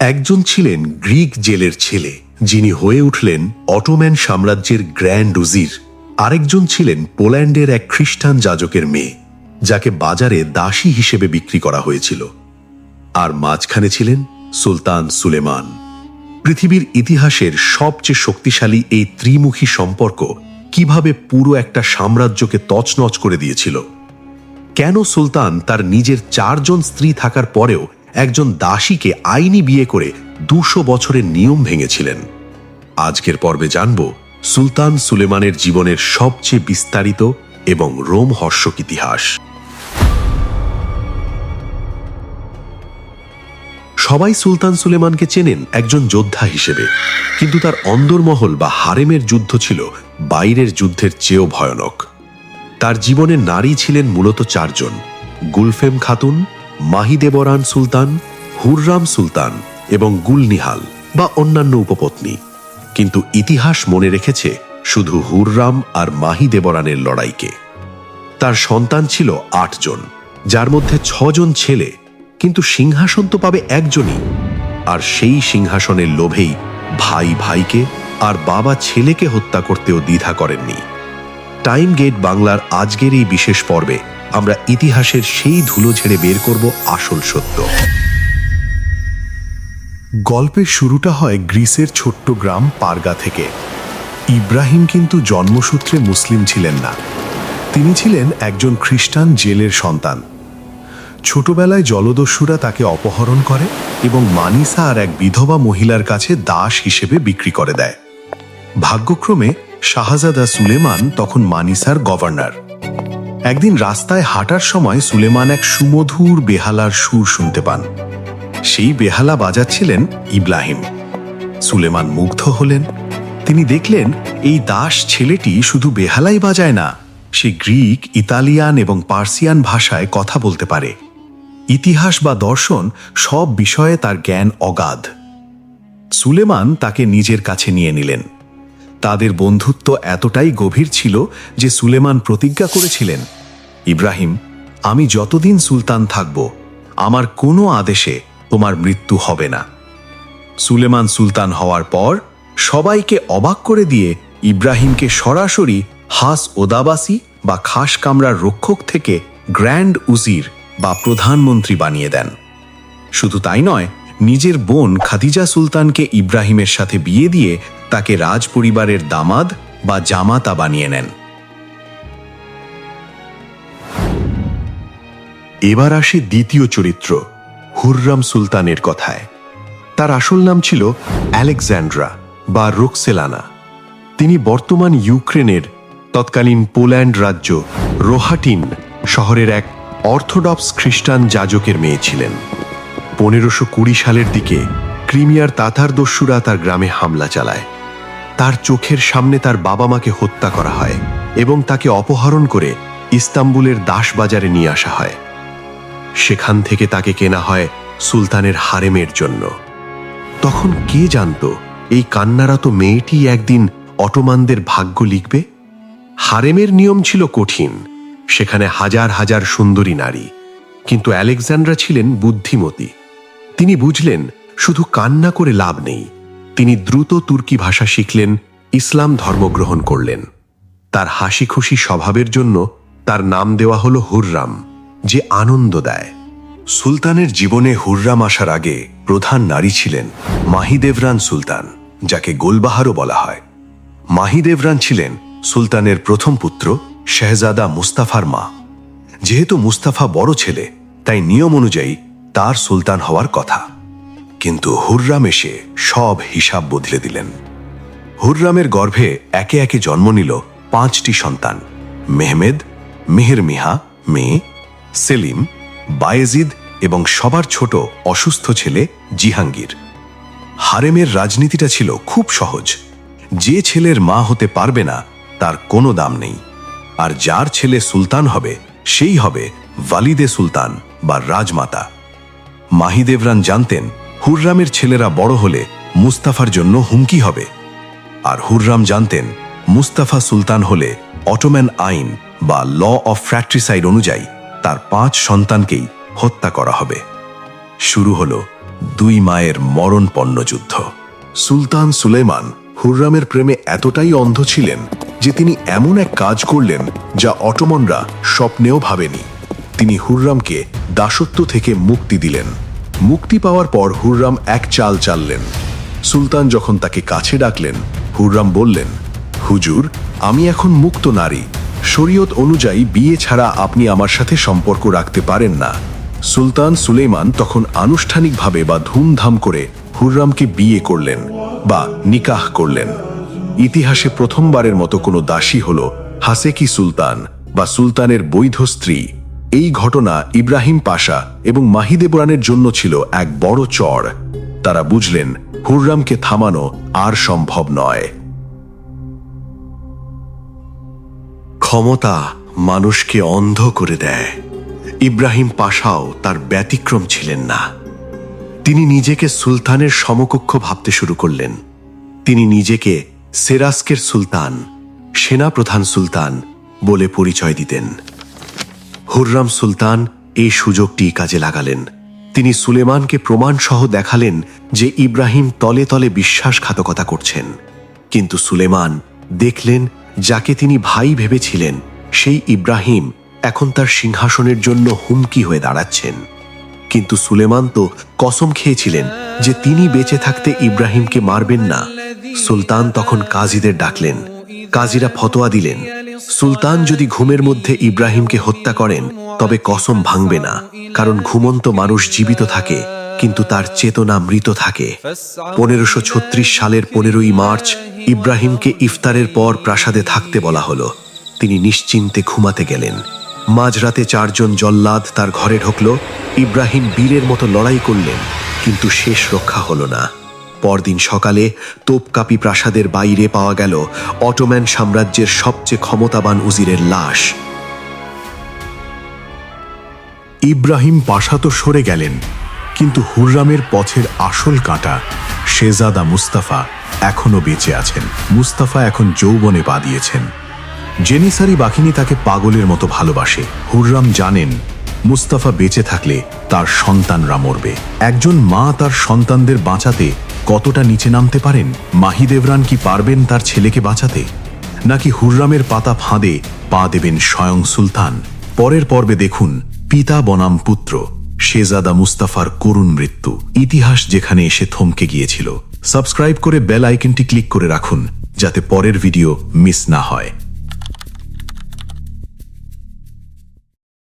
একজন ছিলেন গ্রিক জেলের ছেলে, যিনি হয়ে উঠলেন অটোম্যান সাম্রাজ্যের গ্র্যান্ড উজির। আরেকজন ছিলেন পোল্যান্ডের এক খ্রিস্টান যাজকের মেয়ে, যাকে বাজারে দাসী হিসেবে বিক্রি করা হয়েছিল। আর মাঝখানে ছিলেন সুলতান সুলেমান। পৃথিবীর ইতিহাসের সবচেয়ে শক্তিশালী এই ত্রিমুখী সম্পর্ক কীভাবে পুরো একটা সাম্রাজ্যকে তছনছ করে দিয়েছিল? কেন সুলতান তার নিজের চারজন স্ত্রী থাকার পরেও একজন দাসীকে আইনি বিয়ে করে দুশো বছরের নিয়ম ভেঙেছিলেন। আজকের পর্বে জানব সুলতান সুলেমানের জীবনের সবচেয়ে বিস্তারিত এবং রোমহর্ষক ইতিহাস। সবাই সুলতান সুলেমানকে চেনেন একজন যোদ্ধা হিসেবে, কিন্তু তার অন্দরমহল বা হারেমের যুদ্ধ ছিল বাইরের যুদ্ধের চেয়েও ভয়ানক। তার জীবনে নারী ছিলেন মূলত চারজন, গুলফেম খাতুন মাহিদেবরান সুলতান, হুররাম সুলতান এবং গুলনিহাল বা অন্যান্য উপপত্নী। কিন্তু ইতিহাস মনে রেখেছে শুধু হুররাম আর মাহিদেবরানের লড়াইকে। তার সন্তান ছিল আটজন যার মধ্যে ছজন ছেলে, কিন্তু সিংহাসন তো পাবে একজনই। আর সেই সিংহাসনের লোভেই ভাই ভাইকে আর বাবা ছেলেকে হত্যা করতেও দ্বিধা করেননি। টাইম গেট বাংলার আজকের এই বিশেষ পর্বে আমরা ইতিহাসের সেই ধুলো ঝেড়ে বের করব আসল সত্য। গল্পের শুরুটা হয় গ্রিসের ছোট্ট গ্রাম পারগা থেকে। ইব্রাহিম কিন্তু জন্মসূত্রে মুসলিম ছিলেন না। তিনি ছিলেন একজন খ্রিস্টান জেলের সন্তান। ছোটবেলায় জলদস্যুরা তাকে অপহরণ করে এবং মানিসা আর এক বিধবা মহিলার কাছে দাস হিসেবে বিক্রি করে দেয়। ভাগ্যক্রমে শাহজাদা সুলেমান তখন মানিসার গভর্নর। একদিন রাস্তায় হাঁটার সময় সুলেমান এক সুমধুর বেহালার সুর শুনতে পান। সেই বেহালা বাজাচ্ছিলেন ইব্রাহিম। সুলেমান মুগ্ধ হলেন। তিনি দেখলেন, এই দাস ছেলেটি শুধু বেহালাই বাজায় না, সে গ্রিক, ইতালিয়ান এবং পার্সিয়ান ভাষায় কথা বলতে পারে। ইতিহাস বা দর্শন সব বিষয়ে তার জ্ঞান অগাধ। সুলেমান তাকে নিজের কাছে নিয়ে নিলেন। তাদের বন্ধুত্ব এতটাই গভীর ছিল যে সুলেমান প্রতিজ্ঞা করেছিলেন ইব্রাহিম, আমি যতদিন সুলতান থাকব, আমার কোনো আদেশে তোমার মৃত্যু হবে না। সুলেমান সুলতান হওয়ার পর সবাইকে অবাক করে দিয়ে ইব্রাহিমকে সরাসরি হাস ওদাবাসী বা খাস কামরার রক্ষক থেকে গ্র্যান্ড উজির বা প্রধানমন্ত্রী বানিয়ে দেন। শুধু তাই নয়, নিজের বোন খাদিজা সুলতানকে ইব্রাহিমের সাথে বিয়ে দিয়ে তাকে রাজ পরিবারের দামাদ বা জামাতা বানিয়ে নেন। এবার আসে দ্বিতীয় চরিত্র, হুররাম সুলতানের কথায়। তার আসল নাম ছিল আলেকজান্ড্রা বা রোকসেলানা। তিনি বর্তমান ইউক্রেনের, তৎকালীন পোল্যান্ড রাজ্য রোহাটিন শহরের এক অর্থোডক্স খ্রিস্টান যাজকের মেয়ে ছিলেন। পনেরোশো কুড়ি সালের দিকে ক্রিমিয়ার তাতার দস্যুরা তার গ্রামে হামলা চালায়। তার চোখের সামনে তার বাবা মাকে হত্যা করা হয় এবং তাকে অপহরণ করে ইস্তাম্বুলের দাস বাজারে নিয়ে আসা হয়। সেখান থেকে তাকে কেনা হয় সুলতানের হারেমের জন্য। তখন কে জানত, এই কান্নারত মেয়েটি একদিন অটোমানদের ভাগ্য লিখবে? হারেমের নিয়ম ছিল কঠিন, সেখানে হাজার হাজার সুন্দরী নারী, কিন্তু আলেকজান্ড্রা ছিলেন বুদ্ধিমতী। তিনি বুঝলেন, শুধু কান্না করে লাভ নেই, তিনি দ্রুত তুর্কি ভাষা শিখলেন, ইসলাম ধর্মগ্রহণ করলেন। তার হাসি খুশি স্বভাবের জন্য তার নাম দেওয়া হলো হুররাম। যে আনন্দ দেয়। সুলতানের জীবনে হুররাম আসার আগে প্রধান নারী ছিলেন মাহিদেবরান সুলতান, যাকে গোলবাহারও বলা হয়। মাহিদেবরান ছিলেন সুলতানের প্রথম পুত্র শেহজাদা মুস্তাফার মা। যেহেতু মুস্তাফা বড় ছেলে, তাই নিয়ম অনুযায়ী তার সুলতান হওয়ার কথা। কিন্তু হুররাম এসে সব হিসাব বদলে দিলেন। হুররামের গর্ভে একে একে জন্ম নিল পাঁচটি সন্তান, মেহমেদ, মেহের মিহা, মেয়ে সেলিম, বায়েজিদ এবং সবার ছোট অসুস্থ ছেলে জিহাঙ্গীর। হারেমের রাজনীতিটা ছিল খুব সহজ। যে ছেলের মা হতে পারবে না, তার কোনো দাম নেই। আর যার ছেলে সুলতান হবে, সেই হবে ওয়ালিদে সুলতান বা রাজমাতা। মাহিদেবরান জানতেন, হুররামের ছেলেরা বড় হলে মুস্তাফার জন্য হুমকি হবে। আর হুররাম জানতেন, মুস্তাফা সুলতান হলে অটোম্যান আইন বা ল অফ ফ্র্যাট্রিসাইড অনুযায়ী তার পাঁচ সন্তানকেই হত্যা করা হবে। শুরু হলো দুই মায়ের মরণপন্ন যুদ্ধ। সুলতান সুলেমান হুররামের প্রেমে এতটাই অন্ধ ছিলেন যে তিনি এমন এক কাজ করলেন যা অটোমনরা স্বপ্নেও ভাবেনি। তিনি হুররামকে দাসত্ব থেকে মুক্তি দিলেন। মুক্তি পাওয়ার পর হুররাম এক চাল চাললেন। সুলতান যখন তাকে কাছে ডাকলেন, হুররাম বললেন, হুজুর, আমি এখন মুক্ত নারী। শরীয়ত অনুযায়ী বিয়ে ছাড়া আপনি আমার সাথে সম্পর্ক রাখতে পারেন না। সুলতান সুলেমান তখন আনুষ্ঠানিকভাবে বা ধুমধাম করে হুররামকে বিয়ে করলেন বা নিকাহ করলেন। ইতিহাসে প্রথমবারের মতো কোনো দাসী হল হাসেকি সুলতান বা সুলতানের বৈধ স্ত্রী। এই ঘটনা ইব্রাহিম পাশা এবং মাহিদেবরানের জন্য ছিল এক বড় চড় তারা বুঝলেন, হুররামকে থামানো আর সম্ভব নয়। ক্ষমতা মানুষকে অন্ধ করে দেয়। ইব্রাহিম পাশাও তার ব্যতিক্রম ছিলেন না। তিনি নিজেকে সুলতানের সমকক্ষ ভাবতে শুরু করলেন। তিনি নিজেকে সেরাস্কের সুলতান, সেনাপ্রধান সুলতান বলে পরিচয় দিতেন। হুররাম সুলতান এই সুযোগটি কাজে লাগালেন। তিনি সুলেমানকে প্রমাণসহ দেখালেন যে ইব্রাহিম তলে তলে বিশ্বাসঘাতকতা করছেন। কিন্তু সুলেমান দেখলেন যাকে তিনি ভাই ভেবেছিলেন, সেই ইব্রাহিম এখন তার সিংহাসনের জন্য হুমকি হয়ে দাঁড়াচ্ছেন। কিন্তু সুলেমান তো কসম খেয়েছিলেন যে তিনি বেঁচে থাকতে ইব্রাহিমকে মারবেন না। সুলতান তখন কাজীদের ডাকলেন। কাজীরা ফতোয়া দিলেন, সুলতান যদি ঘুমের মধ্যে ইব্রাহিমকে হত্যা করেন, তবে কসম ভাঙবে না, কারণ ঘুমন্ত মানুষ জীবিত থাকে। কিন্তু তার চেতনা মৃত থাকে। পনেরোশো ছত্রিশ সালের পনেরোই মার্চ ইব্রাহিমকে ইফতারের পর প্রাসাদে থাকতে বলা হলো। তিনি নিশ্চিন্তে ঘুমাতে গেলেন। মাঝরাতে চারজন জল্লাদ তার ঘরে ঢুকল। ইব্রাহিম বীরের মতো লড়াই করলেন, কিন্তু শেষ রক্ষা হলো না। পরদিন সকালে তোপকাপি প্রাসাদের বাইরে পাওয়া গেল অটোম্যান সাম্রাজ্যের সবচেয়ে ক্ষমতাবান উজিরের লাশ। ইব্রাহিম পাশা তো সরে গেলেন। কিন্তু হুররামের পথের আসল কাঁটা শেজাদা মুস্তাফা এখনও বেঁচে আছেন। মুস্তাফা এখন যৌবনে পা দিয়েছেন। জেনিসারি বাকিনি তাকে পাগলের মতো ভালোবাসে। হুররাম জানেন, মুস্তাফা বেঁচে থাকলে তার সন্তানরা মরবে। একজন মা তার সন্তানদের বাঁচাতে কতটা নিচে নামতে পারেন? মাহিদেবরান কি পারবেন তার ছেলেকে বাঁচাতে? নাকি হুররামের পাতা ফাঁদে পা দেবেন স্বয়ং সুলতান? পরের পর্বে দেখুন, পিতা বনাম পুত্র। শেজাদা মুস্তাফার করুণ মৃত্যু। ইতিহাস যেখানে এসে থমকে গিয়েছিল। সাবস্ক্রাইব করে বেল আইকনটি ক্লিক করে রাখুন, যাতে পরের ভিডিও মিস না হয়।